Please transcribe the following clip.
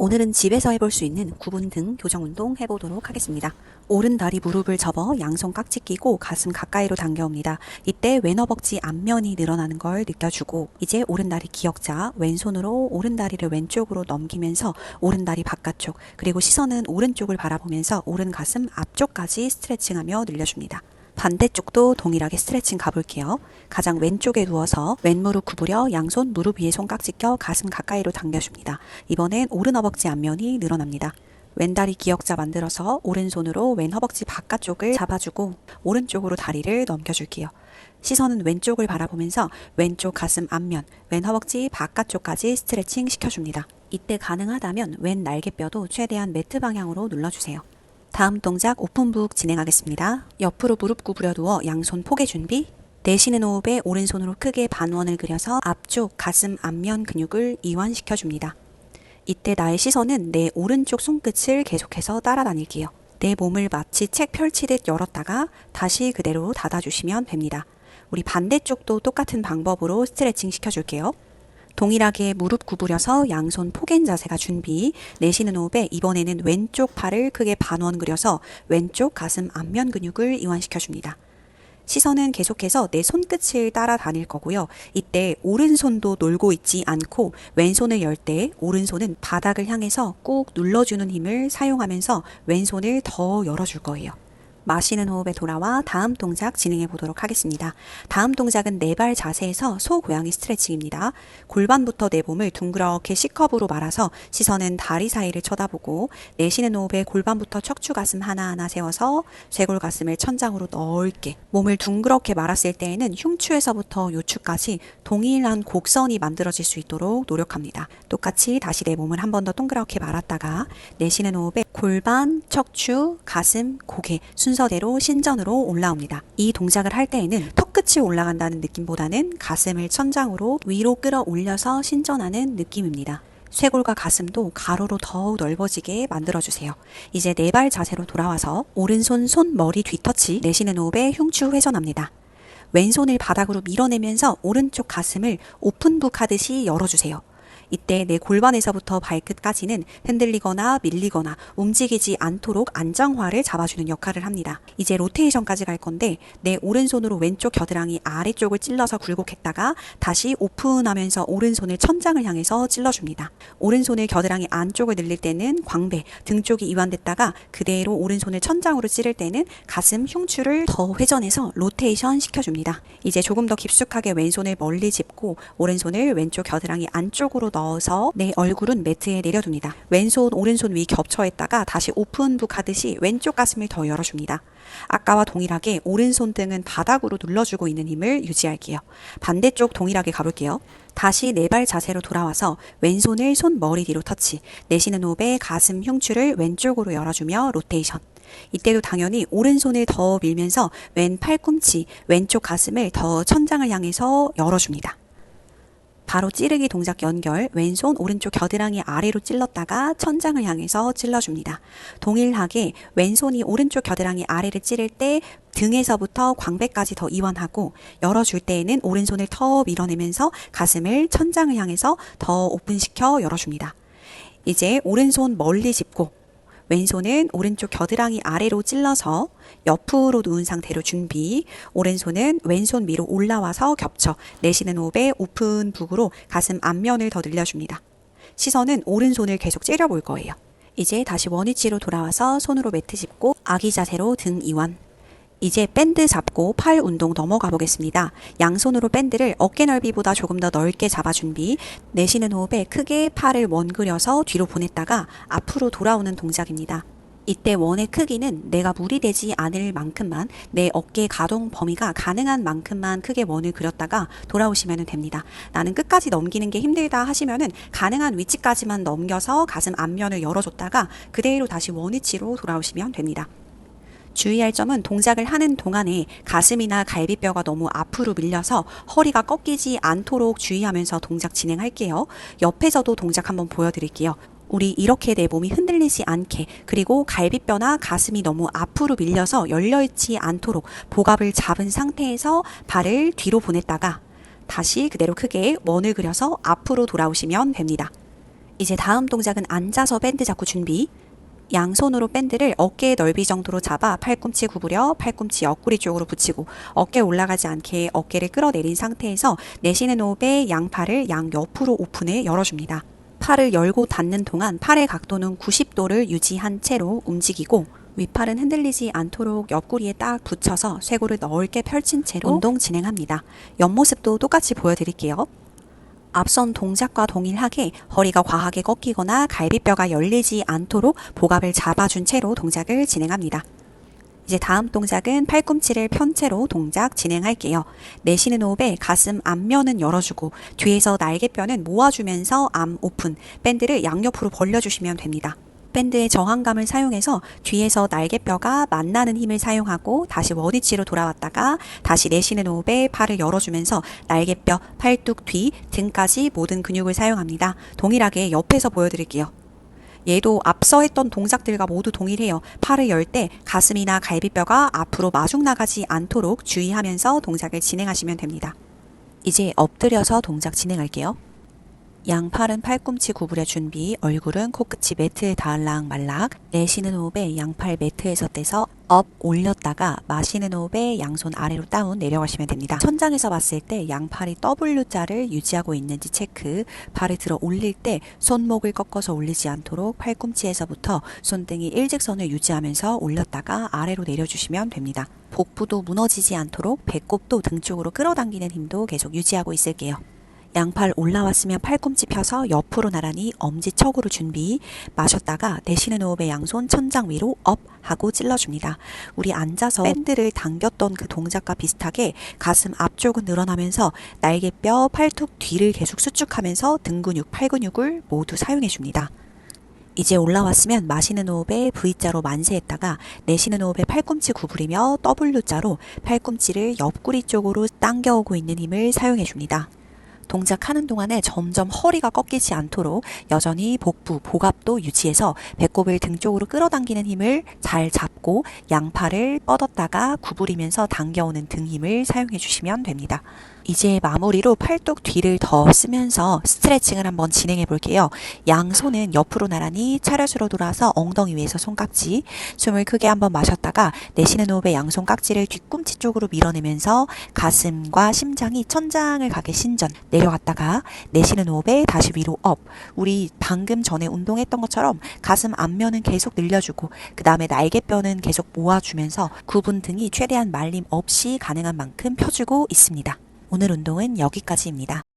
오늘은 집에서 해볼 수 있는 구분 등 교정 운동 해보도록 하겠습니다. 오른 다리 무릎을 접어 양손 깍지 끼고 가슴 가까이로 당겨옵니다. 이때 왼 허벅지 앞면이 늘어나는 걸 느껴주고 이제 오른 다리 기역자 왼손으로 오른 다리를 왼쪽으로 넘기면서 오른 다리 바깥쪽 그리고 시선은 오른쪽을 바라보면서 오른 가슴 앞쪽까지 스트레칭하며 늘려줍니다. 반대쪽도 동일하게 스트레칭 가볼게요. 가장 왼쪽에 누워서 왼무릎 구부려 양손 무릎 위에 손깍지 껴 가슴 가까이로 당겨줍니다. 이번엔 오른 허벅지 앞면이 늘어납니다. 왼다리 기역자 만들어서 오른손으로 왼 허벅지 바깥쪽을 잡아주고 오른쪽으로 다리를 넘겨줄게요. 시선은 왼쪽을 바라보면서 왼쪽 가슴 앞면, 왼 허벅지 바깥쪽까지 스트레칭 시켜줍니다. 이때 가능하다면 왼 날개뼈도 최대한 매트 방향으로 눌러주세요. 다음 동작 오픈북 진행하겠습니다. 옆으로 무릎 구부려 누워 양손 포개 준비. 내쉬는 호흡에 오른손으로 크게 반원을 그려서 앞쪽 가슴 앞면 근육을 이완시켜 줍니다. 이때 나의 시선은 내 오른쪽 손끝을 계속해서 따라다닐게요. 내 몸을 마치 책 펼치듯 열었다가 다시 그대로 닫아주시면 됩니다. 우리 반대쪽도 똑같은 방법으로 스트레칭 시켜줄게요. 동일하게 무릎 구부려서 양손 포갠 자세가 준비. 내쉬는 호흡에 이번에는 왼쪽 팔을 크게 반원 그려서 왼쪽 가슴 앞면 근육을 이완시켜 줍니다. 시선은 계속해서 내 손끝을 따라다닐 거고요. 이때 오른손도 놀고 있지 않고 왼손을 열 때 오른손은 바닥을 향해서 꾹 눌러주는 힘을 사용하면서 왼손을 더 열어줄 거예요. 마시는 호흡에 돌아와 다음 동작 진행해 보도록 하겠습니다. 다음 동작은 네 발 자세에서 소고양이 스트레칭입니다. 골반부터 내 몸을 둥그렇게 C컵으로 말아서 시선은 다리 사이를 쳐다보고 내쉬는 호흡에 골반부터 척추 가슴 하나하나 세워서 쇄골 가슴을 천장으로 넓게 몸을 둥그렇게 말았을 때에는 흉추에서부터 요추까지 동일한 곡선이 만들어질 수 있도록 노력합니다. 똑같이 다시 내 몸을 한 번 더 동그랗게 말았다가 내쉬는 호흡에 골반, 척추, 가슴, 고개 순서 대로 신전으로 올라옵니다. 이 동작을 할 때에는 턱끝이 올라간다는 느낌보다는 가슴을 천장으로 위로 끌어올려서 신전하는 느낌입니다. 쇄골과 가슴도 가로로 더욱 넓어지게 만들어주세요. 이제 네 발 자세로 돌아와서 오른손 손 머리 뒤터치 내쉬는 호흡에 흉추 회전합니다. 왼손을 바닥으로 밀어내면서 오른쪽 가슴을 오픈북 하듯이 열어주세요. 이때 내 골반에서부터 발끝까지는 흔들리거나 밀리거나 움직이지 않도록 안정화를 잡아주는 역할을 합니다. 이제 로테이션까지 갈 건데 내 오른손으로 왼쪽 겨드랑이 아래쪽을 찔러서 굴곡했다가 다시 오픈하면서 오른손을 천장을 향해서 찔러줍니다. 오른손을 겨드랑이 안쪽을 늘릴 때는 광배, 등 쪽이 이완됐다가 그대로 오른손을 천장으로 찌를 때는 가슴 흉추를 더 회전해서 로테이션 시켜줍니다. 이제 조금 더 깊숙하게 왼손을 멀리 짚고 오른손을 왼쪽 겨드랑이 안쪽으로 넣어서 내 얼굴은 매트에 내려둡니다. 왼손, 오른손 위 겹쳐있다가 다시 오픈북 하듯이 왼쪽 가슴을 더 열어줍니다. 아까와 동일하게 오른손 등은 바닥으로 눌러주고 있는 힘을 유지할게요. 반대쪽 동일하게 가볼게요. 다시 네 발 자세로 돌아와서 왼손을 손 머리 뒤로 터치, 내쉬는 호흡에 가슴 흉추를 왼쪽으로 열어주며 로테이션. 이때도 당연히 오른손을 더 밀면서 왼 팔꿈치, 왼쪽 가슴을 더 천장을 향해서 열어줍니다. 바로 찌르기 동작 연결, 왼손 오른쪽 겨드랑이 아래로 찔렀다가 천장을 향해서 찔러줍니다. 동일하게 왼손이 오른쪽 겨드랑이 아래를 찌를 때 등에서부터 광배까지 더 이완하고 열어줄 때에는 오른손을 더 밀어내면서 가슴을 천장을 향해서 더 오픈시켜 열어줍니다. 이제 오른손 멀리 짚고 왼손은 오른쪽 겨드랑이 아래로 찔러서 옆으로 누운 상태로 준비. 오른손은 왼손 위로 올라와서 겹쳐 내쉬는 호흡에 오픈 북으로 가슴 앞면을 더 늘려줍니다. 시선은 오른손을 계속 째려볼 거예요. 이제 다시 원위치로 돌아와서 손으로 매트 짚고 아기 자세로 등 이완. 이제 밴드 잡고 팔 운동 넘어가 보겠습니다. 양손으로 밴드를 어깨 넓이보다 조금 더 넓게 잡아 준비. 내쉬는 호흡에 크게 팔을 원 그려서 뒤로 보냈다가 앞으로 돌아오는 동작입니다. 이때 원의 크기는 내가 무리되지 않을 만큼만 내 어깨 가동 범위가 가능한 만큼만 크게 원을 그렸다가 돌아오시면 됩니다. 나는 끝까지 넘기는 게 힘들다 하시면은 가능한 위치까지만 넘겨서 가슴 앞면을 열어줬다가 그대로 다시 원위치로 돌아오시면 됩니다. 주의할 점은 동작을 하는 동안에 가슴이나 갈비뼈가 너무 앞으로 밀려서 허리가 꺾이지 않도록 주의하면서 동작 진행할게요. 옆에서도 동작 한번 보여드릴게요. 우리 이렇게 내 몸이 흔들리지 않게 그리고 갈비뼈나 가슴이 너무 앞으로 밀려서 열려있지 않도록 복압을 잡은 상태에서 발을 뒤로 보냈다가 다시 그대로 크게 원을 그려서 앞으로 돌아오시면 됩니다. 이제 다음 동작은 앉아서 밴드 잡고 준비. 양손으로 밴드를 어깨 넓이 정도로 잡아 팔꿈치 구부려 팔꿈치 옆구리 쪽으로 붙이고 어깨 올라가지 않게 어깨를 끌어내린 상태에서 내쉬는 호흡에 양팔을 양 옆으로 오픈해 열어줍니다. 팔을 열고 닫는 동안 팔의 각도는 90도를 유지한 채로 움직이고 윗팔은 흔들리지 않도록 옆구리에 딱 붙여서 쇄골을 넓게 펼친 채로 운동 진행합니다. 옆모습도 똑같이 보여드릴게요. 앞선 동작과 동일하게 허리가 과하게 꺾이거나 갈비뼈가 열리지 않도록 복압을 잡아준 채로 동작을 진행합니다. 이제 다음 동작은 팔꿈치를 편 채로 동작 진행할게요. 내쉬는 호흡에 가슴 앞면은 열어주고 뒤에서 날개뼈는 모아주면서 암 오픈, 밴드를 양옆으로 벌려주시면 됩니다. 밴드의 저항감을 사용해서 뒤에서 날개뼈가 만나는 힘을 사용하고 다시 원위치로 돌아왔다가 다시 내쉬는 호흡에 팔을 열어주면서 날개뼈, 팔뚝 뒤, 등까지 모든 근육을 사용합니다. 동일하게 옆에서 보여드릴게요. 얘도 앞서 했던 동작들과 모두 동일해요. 팔을 열 때 가슴이나 갈비뼈가 앞으로 마중 나가지 않도록 주의하면서 동작을 진행하시면 됩니다. 이제 엎드려서 동작 진행할게요. 양팔은 팔꿈치 구부려 준비, 얼굴은 코끝이 매트에 닿을랑 말락, 내쉬는 호흡에 양팔 매트에서 떼서 업 올렸다가 마시는 호흡에 양손 아래로 다운 내려가시면 됩니다. 천장에서 봤을 때 양팔이 W자를 유지하고 있는지 체크, 발을 들어 올릴 때 손목을 꺾어서 올리지 않도록 팔꿈치에서부터 손등이 일직선을 유지하면서 올렸다가 아래로 내려주시면 됩니다. 복부도 무너지지 않도록 배꼽도 등 쪽으로 끌어당기는 힘도 계속 유지하고 있을게요. 양팔 올라왔으면 팔꿈치 펴서 옆으로 나란히 엄지척으로 준비 마셨다가 내쉬는 호흡에 양손 천장 위로 업 하고 찔러줍니다. 우리 앉아서 밴드를 당겼던 그 동작과 비슷하게 가슴 앞쪽은 늘어나면서 날개뼈, 팔뚝 뒤를 계속 수축하면서 등 근육, 팔 근육을 모두 사용해 줍니다. 이제 올라왔으면 마시는 호흡에 V자로 만세했다가 내쉬는 호흡에 팔꿈치 구부리며 W자로 팔꿈치를 옆구리 쪽으로 당겨오고 있는 힘을 사용해 줍니다. 동작하는 동안에 점점 허리가 꺾이지 않도록 여전히 복부, 복압도 유지해서 배꼽을 등 쪽으로 끌어당기는 힘을 잘 잡고 양팔을 뻗었다가 구부리면서 당겨오는 등 힘을 사용해 주시면 됩니다. 이제 마무리로 팔뚝 뒤를 더 쓰면서 스트레칭을 한번 진행해 볼게요. 양손은 옆으로 나란히 차렷으로 돌아서 엉덩이 위에서 손깍지, 숨을 크게 한번 마셨다가 내쉬는 호흡에 양손 깍지를 뒤꿈치 쪽으로 밀어내면서 가슴과 심장이 천장을 가게 신전 내려갔다가 내쉬는 호흡에 다시 위로 업. 우리 방금 전에 운동했던 것처럼 가슴 앞면은 계속 늘려주고 그 다음에 날개뼈는 계속 모아주면서 구분 등이 최대한 말림 없이 가능한 만큼 펴주고 있습니다. 오늘 운동은 여기까지입니다.